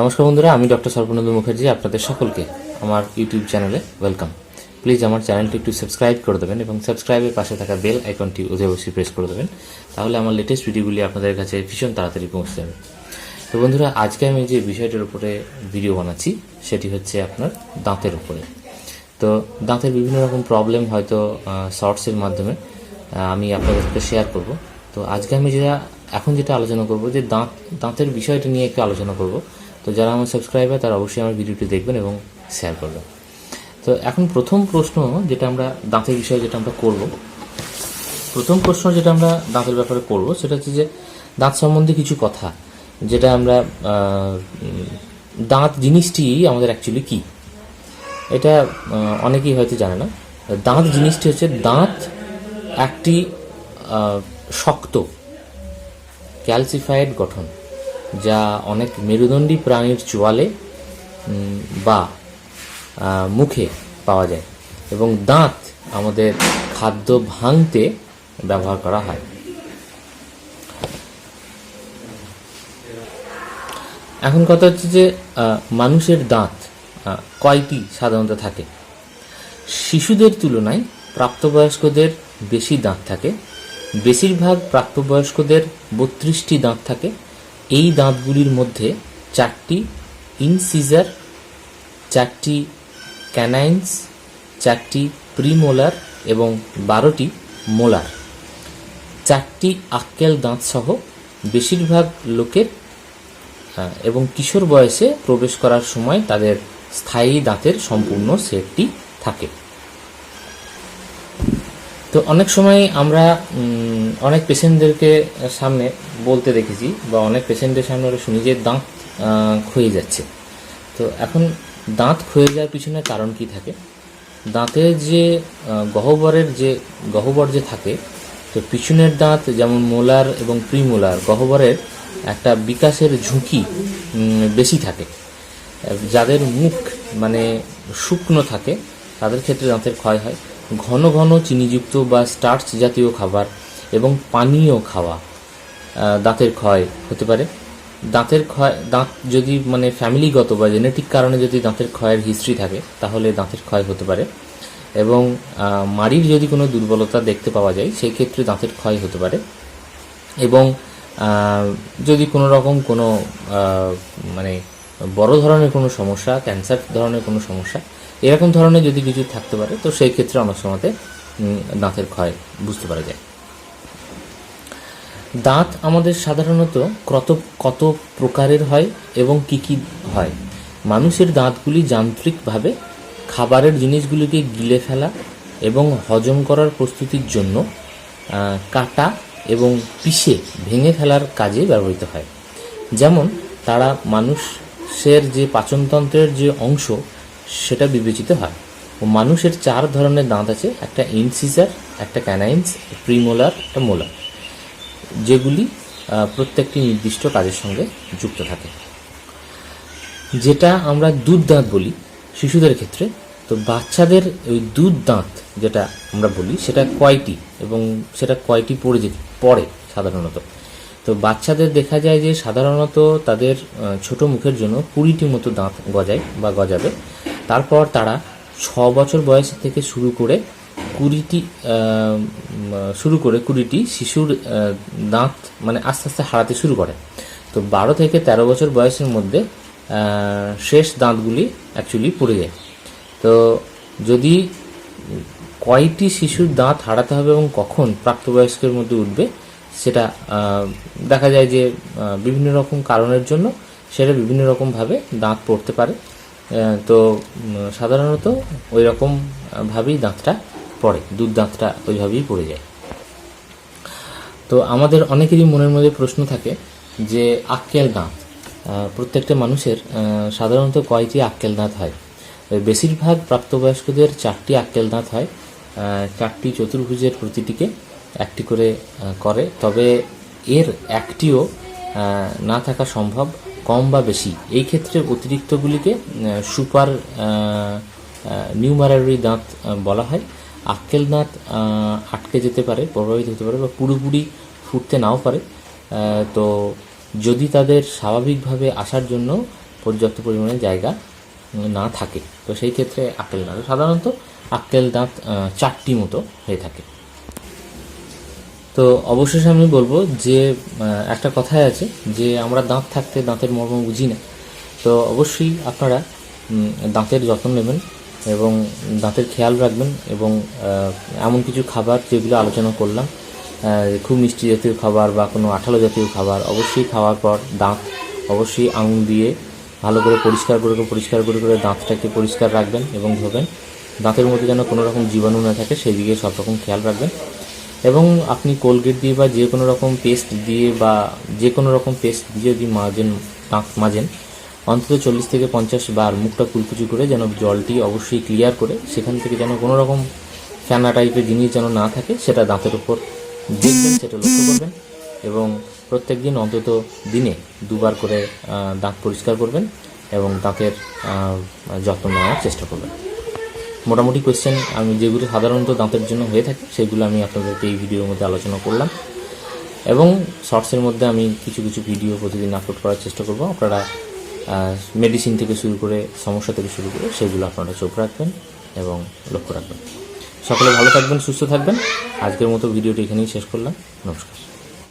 নমস্কার বন্ধুরা, আমি ডক্টর সর্বানন্দ মুখার্জি, আপনাদের সকলকে আমার ইউটিউব চ্যানেলে ওয়েলকাম। প্লিজ আমার চ্যানেলটি একটু সাবস্ক্রাইব করে দেবেন এবং সাবস্ক্রাইবের পাশে থাকা বেল আইকনটি অতি অবশ্যই প্রেস করে দেবেন। তাহলে আমার লেটেস্ট ভিডিওগুলি আপনাদের কাছে ভীষণ তাড়াতাড়ি পৌঁছে যাবে। তো বন্ধুরা, আজকে আমি যে বিষয়টার উপরে ভিডিও বানাচ্ছি, সেটি হচ্ছে আপনার দাঁতের উপরে। তো দাঁতের বিভিন্ন রকম প্রবলেম হয়তো শর্টসের মাধ্যমে আমি আপনাদের সাথে শেয়ার করব। তো আজকে আমি যেটা, এখন যেটা আলোচনা করব যে দাঁত, দাঁতের বিষয়টা নিয়ে একটু আলোচনা করব। তো যারা আমার সাবস্ক্রাইবার, তারা অবশ্যই আমার ভিডিওটি দেখবেন এবং শেয়ার করবেন। তো এখন প্রথম প্রশ্ন যেটা আমরা দাঁতের বিষয়ে যেটা আমরা করব, প্রথম প্রশ্ন যেটা আমরা দাঁতের ব্যাপারে করব, সেটা হচ্ছে যে দাঁত সম্বন্ধে কিছু কথা, যেটা আমরা দাঁত জিনিসটি আমাদের অ্যাকচুয়ালি কি? এটা অনেকেই হয়তো জানে না। দাঁত জিনিসটি হচ্ছে দাঁত একটি শক্ত ক্যালসিফাইড গঠন। যা অনেক মেরুদণ্ডী প্রাণীর চোয়ালে বা মুখে পাওয়া যায় এবং দাঁত আমাদের খাদ্য ভাঙতে ব্যবহার করা হয়। এখন কথা হচ্ছে যে মানুষের দাঁত কয়টি সাধারণত থাকে? শিশুদের তুলনায় প্রাপ্তবয়স্কদের বেশি দাঁত থাকে। বেশিরভাগ প্রাপ্তবয়স্কদের বত্রিশটি দাঁত থাকে। এই দাঁতগুলির মধ্যে চারটি ইনসিজার, চারটি ক্যানাইন্স, চারটি প্রিমোলার এবং বারোটি মোলার। চারটি আক্কেল দাঁত সহ বেশিরভাগ লোকের এবং কিশোর বয়সে প্রবেশ করার সময় তাদের স্থায়ী দাঁতের সম্পূর্ণ সেটটি থাকে। তো অনেক সময় আমরা অনেক পেশেন্টদেরকে সামনে বলতে দেখেছি বা অনেক পেশেন্টের সামনে ওরা শুনি যে দাঁত ক্ষয়ে যাচ্ছে। তো এখন দাঁত ক্ষয়ে যাওয়ার পিছনে কারণ কি থাকে? দাঁতের যে গহ্বরের যে, গহ্বর যে থাকে, তো পিছনের দাঁত যেমন মোলার এবং প্রিমোলার, গহ্বরের একটা বিকাশের ঝুঁকি বেশি থাকে। যাদের মুখ মানে শুকনো থাকে, তাদের ক্ষেত্রে দাঁতের ক্ষয় হয়। ঘন ঘন চিনিযুক্ত বা স্টার্চ জাতীয় খাবার এবং পানীয় খাওয়া দাঁতের ক্ষয় হতে পারে। দাঁতের ক্ষয়, দাঁত যদি মানে ফ্যামিলিগত বা জেনেটিক কারণে যদি দাঁতের ক্ষয়ের হিস্ট্রি থাকে, তাহলে দাঁতের ক্ষয় হতে পারে। এবং মাড়ির যদি কোনো দুর্বলতা দেখতে পাওয়া যায়, সেই ক্ষেত্রে দাঁতের ক্ষয় হতে পারে। এবং যদি কোনো রকম কোনো মানে বড় ধরনের কোনো সমস্যা ক্যান্সার ধরনের কোনো সমস্যা, এরকম ধরনের যদি কিছু থাকতে পারে, তো সেই ক্ষেত্রে অনেক সময়তে দাঁতের ক্ষয় বুঝতে পারা যায়। দাঁত আমাদের সাধারণত কত কত প্রকারের হয় এবং কি কি হয়? মানুষের দাঁতগুলি যান্ত্রিকভাবে খাবারের জিনিসগুলিকে গিলে ফেলা এবং হজম করার প্রস্তুতির জন্য কাটা এবং পিষে ভেঙে ফেলার কাজে ব্যবহৃত হয়। যেমন, তারা মানুষের যে পাচনতন্ত্রের যে অংশ, সেটা বিবেচিত হয়। ও মানুষের চার ধরনের দাঁত আছে, একটা ইনসিজার, একটা ক্যানাইন্স, প্রিমোলার, একটা মোলার। যেগুলি প্রত্যেকটি নির্দিষ্ট কাজের সঙ্গে যুক্ত থাকে। যেটা আমরা দুধ দাঁত বলি, শিশুদের ক্ষেত্রে। তো বাচ্চাদের ওই দুধ দাঁত যেটা আমরা বলি, সেটা কয়টি এবং সেটা কয়টি পড়ে যে, পড়ে সাধারণত? তো বাচ্চাদের দেখা যায় যে সাধারণত তাদের ছোট মুখের জন্য কুড়িটি মতো দাঁত গজায় বা গজাবে। তারপর তারা ছ বছর বয়স থেকে শুরু করে কুড়িটি শুরু করে কুড়িটি শিশুর দাঁত মানে আস্তে আস্তে হারাতে শুরু করে। তো বারো থেকে তেরো বছর বয়সের মধ্যে শেষ দাঁতগুলি অ্যাকচুয়ালি পড়ে যায়। তো যদি কয়টি শিশুর দাঁত হারাতে হবে এবং কখন প্রাপ্তবয়স্কের মধ্যে উঠবে সেটা দেখা যায় যে বিভিন্ন রকম কারণের জন্য সেটা বিভিন্ন রকমভাবে দাঁত পড়তে পারে। তো সাধারণত ওই রকম ভাবেই দাঁতটা পড়ে, দুধ দাঁতটা ওইভাবেই পড়ে যায়। তো আমাদের অনেকেরই মনের মধ্যে প্রশ্ন থাকে যে, আক্কেল দাঁত প্রত্যেকটা মানুষের সাধারণত কয়টি আক্কেল দাঁত হয়? বেশিরভাগ প্রাপ্তবয়স্কদের চারটি আক্কেল দাঁত হয়। চারটি চতুর্ভুজের প্রতিটিকে একটি করে করে। তবে এর একটিও না থাকা সম্ভব, কম বা বেশি। এই ক্ষেত্রে অতিরিক্তগুলিকে সুপার নিউমারারি দাঁত বলা হয়। আক্কেল দাঁত আটকে যেতে পারে, প্রভাবিত হতে পারে বা পুরোপুরি ফুটতে নাও পারে। তো যদি তাদের স্বাভাবিকভাবে আসার জন্য পর্যাপ্ত পরিমাণে জায়গা না থাকে। তো সেই ক্ষেত্রে আক্কেল দাঁত সাধারণত আক্কেল দাঁত চারটি মতো হয়ে থাকে। তো অবশেষে আমি বলব যে একটা কথাই আছে যে, আমরা দাঁত থাকতে দাঁতের মর্ম বুঝি না। তো অবশ্যই আপনারা দাঁতের যত্ন নেবেন এবং দাঁতের খেয়াল রাখবেন এবং এমন কিছু খাবার যেগুলো আলোচনা করলাম খুব মিষ্টি জাতীয় খাবার বা কোনো আঠালো জাতীয় খাবার, অবশ্যই খাওয়ার পর দাঁত অবশ্যই আঙুল দিয়ে ভালো করে পরিষ্কার করে পরিষ্কার করে করে দাঁতটাকে পরিষ্কার রাখবেন এবং ধোবেন। দাঁতের মধ্যে যেন কোনো রকম জীবাণু না থাকে, সেই দিকে সব রকম খেয়াল রাখবেন। এবং আপনি কোলগেট দিয়ে বা যে কোনো রকম পেস্ট দিয়ে বা যে কোনো রকম পেস্ট দিয়ে যদি মাজেন, দাঁত মাজেন, অন্তত চল্লিশ থেকে পঞ্চাশ বার মুখটা কুলকুচি করে যেন জলটি অবশ্যই ক্লিয়ার করে, সেখান থেকে যেন কোনো রকম ফ্যানা টাইপের জিনিস যেন না থাকে, সেটা দাঁতের উপর দেখবেন, সেটা লক্ষ্য করবেন এবং প্রত্যেক দিন অন্তত দিনে দুবার করে দাঁত পরিষ্কার করবেন এবং দাঁতের যত্ন নেওয়ার চেষ্টা করবেন। মোটামুটি কোয়েশ্চেন আমি যেগুলো সাধারণত দাঁতের জন্য হয়ে থাকে, সেগুলো আমি আপনাদেরকে এই ভিডিওর মধ্যে আলোচনা করলাম। এবং শর্টসের মধ্যে আমি কিছু কিছু ভিডিও প্রতিদিন আপলোড করার চেষ্টা করব। আপনারা মেডিসিন থেকে শুরু করে সমস্যা থেকে শুরু করে সেগুলো আপনারা চোখ রাখবেন এবং লক্ষ্য রাখবেন। সকলে ভালো থাকবেন, সুস্থ থাকবেন। আজকের মতো ভিডিওটি এখানেই শেষ করলাম। নমস্কার।